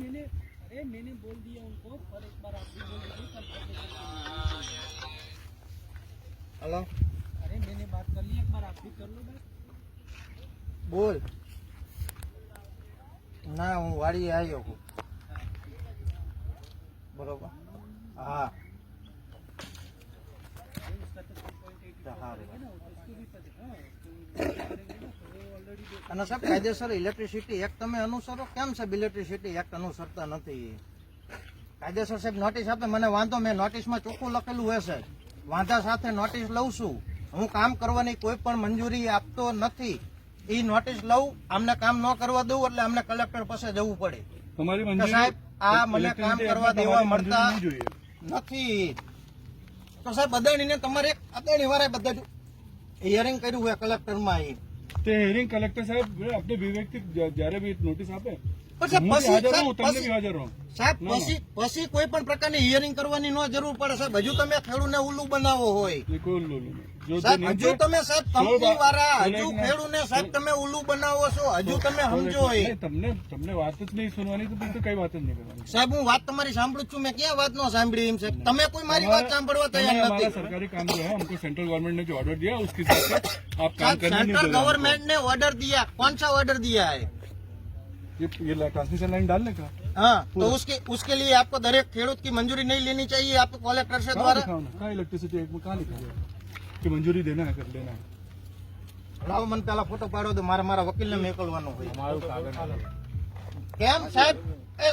अरे मैंने बोल दिया उनको और एक बार आप भी बोल दीजिए कल कर देंगे। હલો अरे मैंने बात कर ली एक बार आप भी कर लो बस બોલ ના હું વાડીએ આવ્યો છું બરોબર હા અને સાહેબ કાયદેસર ઇલેક્ટ્રિસિટી એક્ટ તમે અનુસરો? કેમ સાહેબ ઇલેક્ટ્રિસિટી એક્ટ અનુસરતા નથી? કાયદેસર સાહેબ નોટિસ આપે મને વાંધો મેં નોટિસમાં ચોખ્ખું લખેલું હોય સાહેબ. વાંધા સાથે નોટિસ લઉં છું. હું કામ કરવાની કોઈ પણ મંજૂરી આપતો નથી. એ નોટિસ લઉં આમને કામ ન કરવા દઉં એટલે અમને કલેક્ટર પાસે જવું પડે. સાહેબ આ મને કામ કરવા દેવા મળતા નથી. તો સાહેબ અદાણીને તમારે અદાણી વાળા બધા હિયરિંગ કર્યું હોય કલેક્ટરમાં એ તે હિયરિંગ કલેક્ટર સાહેબ આપણે વિવેકથી જ્યારે બી નોટિસ આપે પછી હું બી પછી હાજર સાહેબ, રહું તમને પછી- બી હાજર રહું સાહેબ ના, ના. પછી પછી કોઈ પણ પ્રકારની હિયરિંગ કરવાની નો જરૂર પડે સાહેબ હજુ તમે ખેડૂને ઉલ્લુ બનાવો હોય એ કોઈ લો લો લો. જો તે સાહેબ નહીં હજુ થાય, તમે સાહેબ સોળ કંપની બા- વાળા સોળ હજુ એકના- ખેડૂને સાહેબ તમે ઉલ્લુ બનાવો છો હજુ તમે સોળ સમજો એકના- એ નહીં, તમને તમને વાત જ નહીં સુનવાની તો પછી કઈ વાત જ નહીં કરવાની સાહેબ હું વાત તમારી સાંભળું જ છું મેં ક્યાં વાત નો સાંભળી એમ છે તમે કોઈ મારી વાત સાંભળવા तुम्हें તૈયાર हमारा નથી सरकारी काम जो है हमको सेंट्रल गवर्नमेंट ने जो ऑर्डर दिया उसके हिसाब से आप काम साहब करने नहीं सेंट्रल दे रहे गवर्नमेंट ने ऑर्डर दिया कौन सा ऑर्डर दिया है हमको। ये ये ट्रांसमिशन लाइन डालने का हाँ तो उसके उसके लिए आपको दरेक खेडूत की मंजूरी नहीं लेनी चाहिए आपको कलेक्टर से कहाँ द्वारा लिखा होना कहाँ इलेक्ट्रिसिटी एक्ट में कहाँ लिखा है कि मंजूरी देना है कर लेना है લાવો મને પેલા ફોટો પાડો તો મારે મારા વકીલને મોકલવાનો હોય કેમ સાહેબ એ,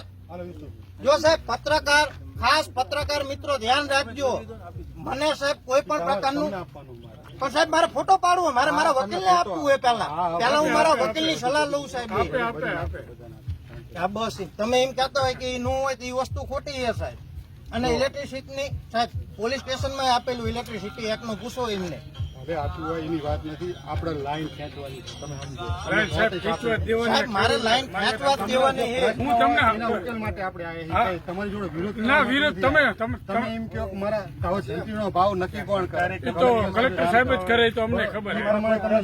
જો સાહેબ પત્રકાર ખાસ પત્રકાર મિત્રો ધ્યાન રાખજો મને સાહેબ કોઈ પણ પ્રકારનું પણ સાહેબ મારે ફોટો પાડવો મારે મારા વકીલને આપવું હોય પેલા પેલા હું મારા વકીલની સલાહ લઉં સાહેબ. બસ તમે એમ કહેતા હોય કે એ નું હોય તો એ વસ્તુ ખોટી છે સાહેબ. અને ઇલેક્ટ્રિસિટી સાહેબ પોલીસ સ્ટેશનમાં આપેલું ઇલેક્ટ્રિસિટી એક્ટ ગુસ્સો એમને. હવે આટલું હોય એની વાત નથી. આપણે લાઈન ખેંચવાની છે. તમે સમજો. મારે લાઈન ખેંચવા દેવાની હું તમને ઉકેલ માટે આપણે આયા તમારી જોડે વિરોધ ના વિરોધ તમે તમે એમ કહો કે મારા હવે જંત્રીનો ભાવ નક્કી કોણ કરે? તો કલેક્ટર સાહેબ જ કરે તો અમને ખબર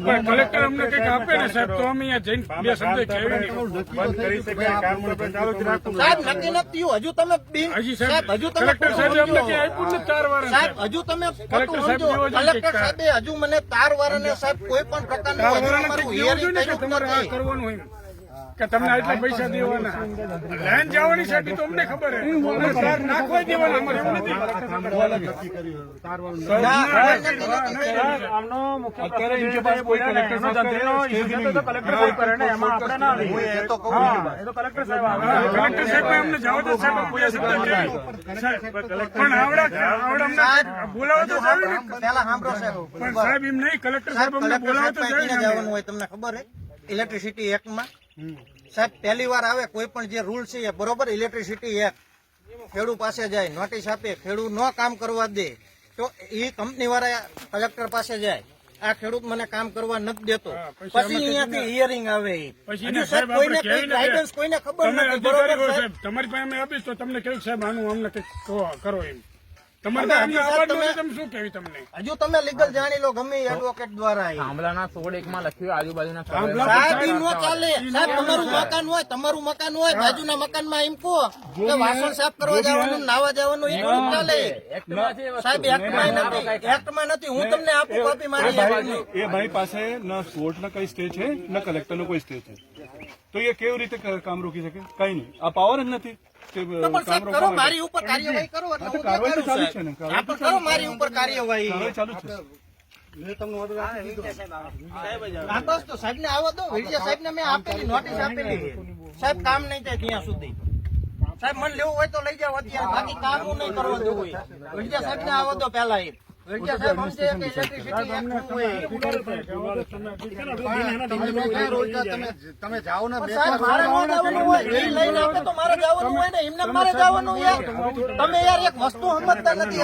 પણ કલેક્ટર અમને કંઈક આપે ને સાહેબ તો અમે અહીંયા જઈને બે શબ્દ કહેવી નહીં. બંધ કરી શકાય કામ ચાલુ જ રાખવું સાહેબ નક્કી નથી હજુ તમે હજી સાહેબ હજુ તમે કલેક્ટર સાહેબે અમને. આપ્યું હજુ તમે કલેક્ટર સાહેબે હજુ મને તાર વાળાને સાહેબ કોઈ પણ પ્રકારનું તમારે આ કરવાનું હોય કે તમને આટલા પૈસા દેવાના. લાઈન જવાની છે તો અમને ખબર નાખવા દેવાના અમારે એવું નથી. કલેક્ટર સાહેબ અમને બોલાવો તો તમને ખબર હે ઇલેક્ટ્રિસિટી એક્ટમાં સાહેબ પહેલી વાર આવે કોઈ પણ જે રૂલ છે એ બરોબર? ઇલેક્ટ્રિસિટી એક્ટ ખેડૂત પાસે જાય નોટિસ આપે ખેડૂત ન કામ કરવા દે તો એ કંપની વાળા કલેક્ટર પાસે જાય. આ ખેડૂત મને કામ કરવા નથી દેતો. પછી અહીંયાથી હિયરિંગ આવે. કોઈને ગાઈડન્સ કોઈને ખબર નથી. બરોબર તમારી પાસે આપીશ તો તમને કેવું સાહેબ આનું અમને કરો એમ. હજુ તમે લીગલ જાણી લો ગમે એડવોકેટ દ્વારા થાંભલાના સોળ એક માં લખ્યું આજુબાજુના થાંભલા સાહેબ ઈ નો ચાલે. સાહેબ તમારું મકાન હોય તમારું મકાન હોય બાજુના મકાનમાં એમ કહો. કે વાસણ સાફ કરવા જવાનું નાવા જવાનું એ થોડું ચાલે. એક્ટમાં છે એ વસ્તુ. સાહેબ એક્ટમાં નથી. એક્ટમાં નથી. હું તમને આપું કોપી મારી ભાઈ એક્ટની. એ ભાઈ પાસે ન કોર્ટનો કઈ સ્ટે છે? ન કલેક્ટરનો કોઈ સ્ટે છે? તો એ કેવી રીતે કામ રોકી શકે? કઈ નહીં. આ પાવર જ નથી સાહેબ મારી ઉપર કાર્યવાહી કરો એટલે હા, તો હું કાર્યવાહી ચાલુ છે ને, કાર્યવાહી હા, પણ કરો મારી ઉપર કાર્યવાહી. ચાલુ છે. મેં તમને order આપી દીધો. હા બસ તો સાહેબ ને આવવા દો વિજય સાહેબ ને મેં આપેલી નોટિસ આપેલી સાહેબ કામ નહીં થાય ત્યાં સુધી. સાહેબ મને લેવું હોય તો લઈ જાવ અત્યારે. બાકી કામ હું નહીં કરવા દઉં. હોય વિજય સાહેબ ને આવો દો પેલા એ. તમે ક્યાં રોજગાર તમે તમે જાઓ ને. તમે યાર એક વસ્તુ સમજતા નથી